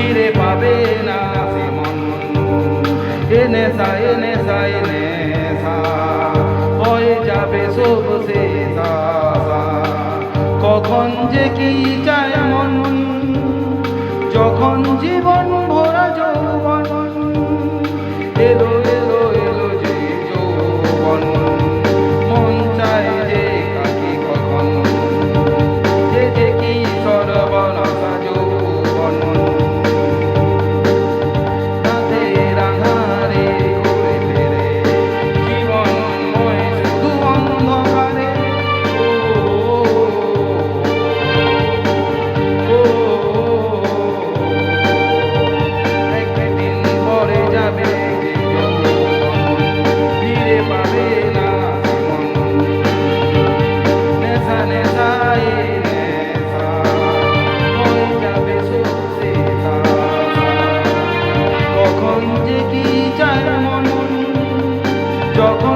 ফিরে পাবে না সে মন এনে সা এনে সা এনে যাবে সব সে সা যখন